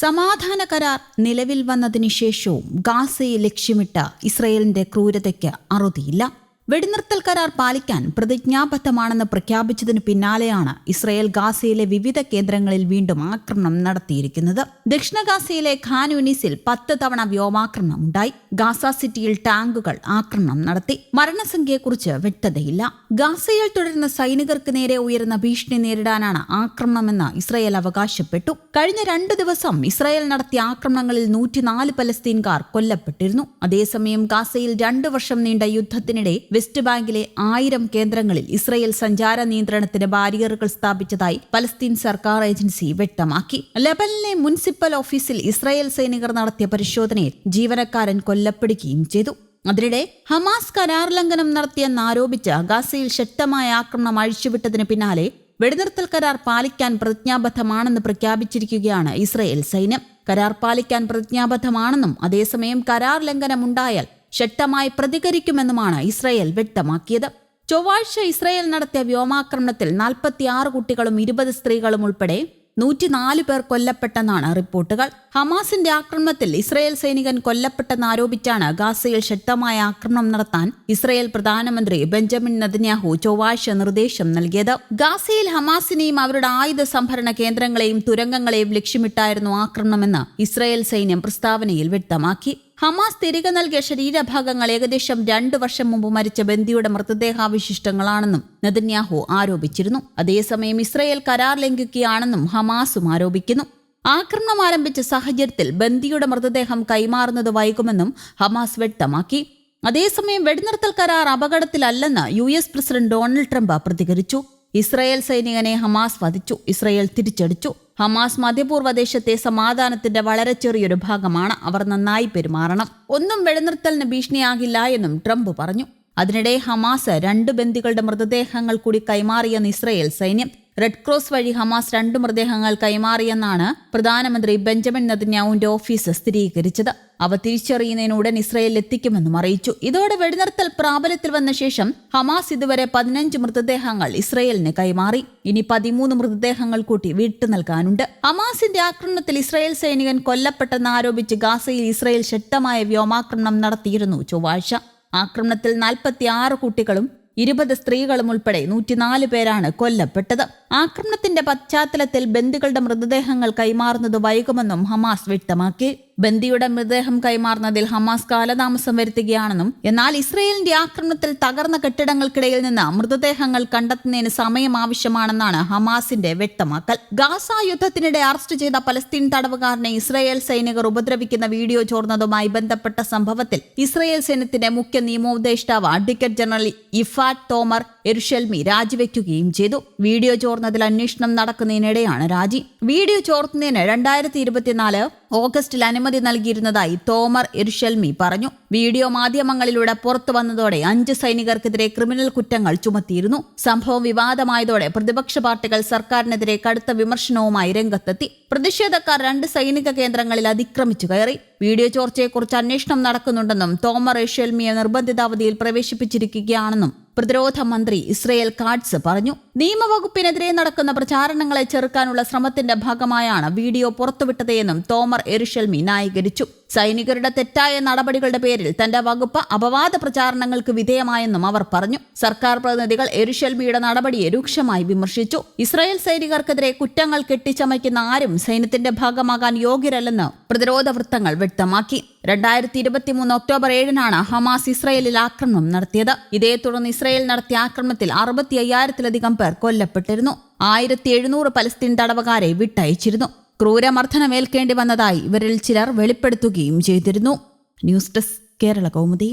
സമാധാന കരാർ നിലവിൽ വന്നതിനു ശേഷവും ഗാസയെ ലക്ഷ്യമിട്ട ഇസ്രയേലിന്റെ ക്രൂരതയ്ക്ക് അറുതിയില്ല. വെടിനിർത്തൽ കരാർ പാലിക്കാൻ പ്രതിജ്ഞാബദ്ധമാണെന്ന് പ്രഖ്യാപിച്ചതിനു പിന്നാലെയാണ് ഇസ്രയേൽ ഗാസയിലെ വിവിധ കേന്ദ്രങ്ങളിൽ വീണ്ടും ആക്രമണം നടത്തിയിരിക്കുന്നത്. ദക്ഷിണ ഗാസയിലെ ഖാൻ യൂനിസിൽ പത്ത് തവണ വ്യോമാക്രമണം ഉണ്ടായി. ഗാസ സിറ്റിയിൽ ടാങ്കുകൾ ആക്രമണം നടത്തി. മരണസംഖ്യയെക്കുറിച്ച് വ്യക്തതയില്ല. ഗാസയിൽ തുടരുന്ന സൈനികർക്ക് നേരെ ഉയരുന്ന ഭീഷണി നേരിടാനാണ് ആക്രമണമെന്ന് ഇസ്രയേൽ അവകാശപ്പെട്ടു. കഴിഞ്ഞ രണ്ടു ദിവസം ഇസ്രയേൽ നടത്തിയ ആക്രമണങ്ങളിൽ നൂറ്റിനാല് പലസ്തീൻകാർ കൊല്ലപ്പെട്ടിരുന്നു. അതേസമയം ഗാസയിൽ രണ്ടു വർഷം നീണ്ട യുദ്ധത്തിനിടെ വെസ്റ്റ് ബാങ്കിലെ ആയിരം കേന്ദ്രങ്ങളിൽ ഇസ്രയേൽ സഞ്ചാര നിയന്ത്രണത്തിന് ബാരിയറുകൾ സ്ഥാപിച്ചതായി പലസ്തീൻ സർക്കാർ ഏജൻസി വ്യക്തമാക്കി. ലെബനിലെ മുനിസിപ്പൽ ഓഫീസിൽ ഇസ്രയേൽ സൈനികർ നടത്തിയ പരിശോധനയിൽ ജീവനക്കാരൻ കൊല്ലപ്പെടുകയും ചെയ്തു. അതിനിടെ ഹമാസ് കരാർ ലംഘനം നടത്തിയെന്നാരോപിച്ച് ഗാസയിൽ ശക്തമായ ആക്രമണം അഴിച്ചുവിട്ടതിന് പിന്നാലെ വെടിനിർത്തൽ കരാർ പാലിക്കാൻ പ്രതിജ്ഞാബദ്ധമാണെന്ന് പ്രഖ്യാപിച്ചിരിക്കുകയാണ് ഇസ്രയേൽ സൈന്യം. കരാർ പാലിക്കാൻ പ്രതിജ്ഞാബദ്ധമാണെന്നും അതേസമയം കരാർ ലംഘനമുണ്ടായാൽ ശക്തമായി പ്രതികരിക്കുമെന്നുമാണ് ഇസ്രയേൽ വ്യക്തമാക്കിയത്. ചൊവ്വാഴ്ച ഇസ്രയേൽ നടത്തിയ വ്യോമാക്രമണത്തിൽ നാൽപ്പത്തിയാറ് കുട്ടികളും ഇരുപത് സ്ത്രീകളും ഉൾപ്പെടെ നൂറ്റിനാല് പേർ കൊല്ലപ്പെട്ടെന്നാണ് റിപ്പോർട്ടുകൾ. ഹമാസിന്റെ ആക്രമണത്തിൽ ഇസ്രയേൽ സൈനികൻ കൊല്ലപ്പെട്ടെന്നാരോപിച്ചാണ് ഗാസയിൽ ശക്തമായ ആക്രമണം നടത്താൻ ഇസ്രയേൽ പ്രധാനമന്ത്രി ബെഞ്ചമിൻ നദന്യാഹു ചൊവ്വാഴ്ച നിർദ്ദേശം നൽകിയത്. ഗാസയിൽ ഹമാസിനെയും അവരുടെ ആയുധ സംഭരണ കേന്ദ്രങ്ങളെയും തുരങ്കങ്ങളെയും ലക്ഷ്യമിട്ടായിരുന്നു ആക്രമണമെന്ന് ഇസ്രയേൽ സൈന്യം പ്രസ്താവനയിൽ വ്യക്തമാക്കി. ഹമാസ് തിരികെ നൽകിയ ശരീരഭാഗങ്ങൾ ഏകദേശം രണ്ടു വർഷം മുമ്പ് മരിച്ച ബന്ദിയുടെ മൃതദേഹാവശിഷ്ടങ്ങളാണെന്നും നദന്യാഹു ആരോപിച്ചിരുന്നു. അതേസമയം ഇസ്രയേൽ കരാർ ലംഘിക്കുകയാണെന്നും ഹമാസും ആരോപിക്കുന്നു. ആക്രമണം ആരംഭിച്ച സാഹചര്യത്തിൽ ബന്ദിയുടെ മൃതദേഹം കൈമാറുന്നത് വൈകുമെന്നും ഹമാസ് വ്യക്തമാക്കി. അതേസമയം വെടിനിർത്തൽ കരാർ അപകടത്തിലല്ലെന്ന് U S president Donald Trump പ്രതികരിച്ചു. ഇസ്രയേൽ സൈനികനെ ഹമാസ് വധിച്ചു. ഇസ്രയേൽ തിരിച്ചടിച്ചു. ഹമാസ് മധ്യപൂർവ ദേശത്തെ സമാധാനത്തിന്റെ വളരെ ചെറിയൊരു ഭാഗമാണ് അവർ നന്നായി പെരുമാറണം. ഒന്നും വെടിനിർത്തലിന് ഭീഷണിയാകില്ല എന്നും ട്രംപ് പറഞ്ഞു. അതിനിടെ ഹമാസ് രണ്ട് ബന്ദികളുടെ മൃതദേഹങ്ങൾ കൂടി കൈമാറിയെന്ന് ഇസ്രയേൽ സൈന്യം റെഡ് ക്രോസ് വഴി ഹമാസ് രണ്ട് മൃതദേഹങ്ങൾ കൈമാറിയെന്നാണ് പ്രധാനമന്ത്രി ബെഞ്ചമിൻ നദിന്യാവിന്റെ ഓഫീസ് സ്ഥിരീകരിച്ചത്. അവ തിരിച്ചറിയുന്നതിനുടൻ ഇസ്രയേൽ എത്തിക്കുമെന്നും അറിയിച്ചു. ഇതോടെ വെടിനിർത്തൽ പ്രാബല്യത്തിൽ വന്ന ശേഷം ഹമാസ് ഇതുവരെ പതിനഞ്ച് മൃതദേഹങ്ങൾ ഇസ്രയേലിന് കൈമാറി. ഇനി പതിമൂന്ന് മൃതദേഹങ്ങൾ കൂട്ടി വിട്ടു നൽകാനുണ്ട്. ഹമാസിന്റെ ആക്രമണത്തിൽ ഇസ്രയേൽ സൈനികൻ കൊല്ലപ്പെട്ടെന്ന് ആരോപിച്ച് ഗാസയിൽ ഇസ്രയേൽ ശക്തമായ വ്യോമാക്രമണം നടത്തിയിരുന്നു ചൊവ്വാഴ്ച. ആക്രമണത്തിൽ നാൽപ്പത്തി ആറ് കുട്ടികളും ഇരുപത് സ്ത്രീകളും ഉൾപ്പെടെ നൂറ്റിനാല് പേരാണ് കൊല്ലപ്പെട്ടത്. ആക്രമണത്തിന്റെ പശ്ചാത്തലത്തിൽ ബന്ദികളുടെ മൃതദേഹങ്ങൾ കൈമാറുന്നത് വൈകുമെന്നും ഹമാസ് വ്യക്തമാക്കി. ബന്ദിയുടെ മൃതദേഹം കൈമാറുന്നതിൽ ഹമാസ് കാലതാമസം വരുത്തുകയാണെന്നും എന്നാൽ ഇസ്രയേലിന്റെ ആക്രമണത്തിൽ തകർന്ന കെട്ടിടങ്ങൾക്കിടയിൽ നിന്ന് മൃതദേഹങ്ങൾ കണ്ടെത്തുന്നതിന് സമയം ആവശ്യമാണെന്നാണ് ഹമാസിന്റെ വ്യക്തമാക്കൽ. ഗാസ യുദ്ധത്തിനിടെ അറസ്റ്റ് ചെയ്ത പലസ്തീൻ തടവുകാരനെ ഇസ്രയേൽ സൈനികർ ഉപദ്രവിക്കുന്ന വീഡിയോ ചോർന്നതുമായി ബന്ധപ്പെട്ട സംഭവത്തിൽ ഇസ്രയേൽ സൈന്യത്തിന്റെ മുഖ്യ നിയമോപദേഷ്ടാവ് advocate general Ifat Tomer Yerushalmi രാജിവെക്കുകയും ചെയ്തു. വീഡിയോ ചോർന്നതിൽ അന്വേഷണം നടക്കുന്നതിനിടെയാണ് രാജി. വീഡിയോ ചോർത്തുന്നതിന് രണ്ടായിരത്തി ഇരുപത്തിനാല് ഓഗസ്റ്റിൽ അനുമതി നൽകിയിരുന്നതായി തോമർ എരുഷൽമി പറഞ്ഞു. വീഡിയോ മാധ്യമങ്ങളിലൂടെ പുറത്തു വന്നതോടെ അഞ്ച് സൈനികർക്കെതിരെ ക്രിമിനൽ കുറ്റങ്ങൾ ചുമത്തിയിരുന്നു. സംഭവം വിവാദമായതോടെ പ്രതിപക്ഷ പാർട്ടികൾ സർക്കാരിനെതിരെ കടുത്ത വിമർശനവുമായി രംഗത്തെത്തി. പ്രതിഷേധക്കാർ രണ്ട് സൈനിക കേന്ദ്രങ്ങളിൽ അതിക്രമിച്ചു കയറി. വീഡിയോ ചോർച്ചയെക്കുറിച്ച് അന്വേഷണം നടക്കുന്നുണ്ടെന്നും തോമർ എഷൽമിയെ നിർബന്ധിതാവധിയിൽ പ്രവേശിപ്പിച്ചിരിക്കുകയാണെന്നും പ്രതിരോധ മന്ത്രി ഇസ്രയേൽ കാഡ്സ് പറഞ്ഞു നിയമവകുപ്പിനെതിരെ നടക്കുന്ന പ്രചാരണങ്ങളെ ചെറുക്കാനുള്ള ശ്രമത്തിന്റെ ഭാഗമായാണ് വീഡിയോ പുറത്തുവിട്ടതെന്നും തോമർ എരുഷൽമി ന്യായീകരിച്ചു. സൈനികരുടെ തെറ്റായ നടപടികളുടെ പേരിൽ തന്റെ വകുപ്പ് അപവാദ പ്രചാരണങ്ങൾക്ക് വിധേയമായെന്നും അവർ പറഞ്ഞു. സർക്കാർ പ്രതിനിധികൾ എരുഷൽമിയുടെ നടപടിയെ രൂക്ഷമായി വിമർശിച്ചു. ഇസ്രായേൽ സൈനികർക്കെതിരെ കുറ്റങ്ങൾ കെട്ടിച്ചമയ്ക്കുന്ന ആരും സൈന്യത്തിന്റെ ഭാഗമാകാൻ യോഗ്യരല്ലെന്ന് പ്രതിരോധ വൃത്തങ്ങൾ വ്യക്തമാക്കി. രണ്ടായിരത്തി ഇരുപത്തി മൂന്ന് ഒക്ടോബർ ഏഴിനാണ് ഹമാസ് ഇസ്രയേലിൽ ആക്രമണം നടത്തിയത്. ഇതേ തുടർന്ന് ഇസ്രയേൽ നടത്തിയ ആക്രമണത്തിൽ അറുപത്തി അയ്യായിരത്തിലധികം പേർ കൊല്ലപ്പെട്ടിരുന്നു. ആയിരത്തി എഴുന്നൂറ് പലസ്തീൻ തടവുകാരെ വിട്ടയച്ചിരുന്നു. ക്രൂരമർദ്ദനമേൽക്കേണ്ടി വന്നതായി ഇവരിൽ ചിലർ വെളിപ്പെടുത്തുകയും ചെയ്തിരുന്നു. News desk Kerala Kaumudi.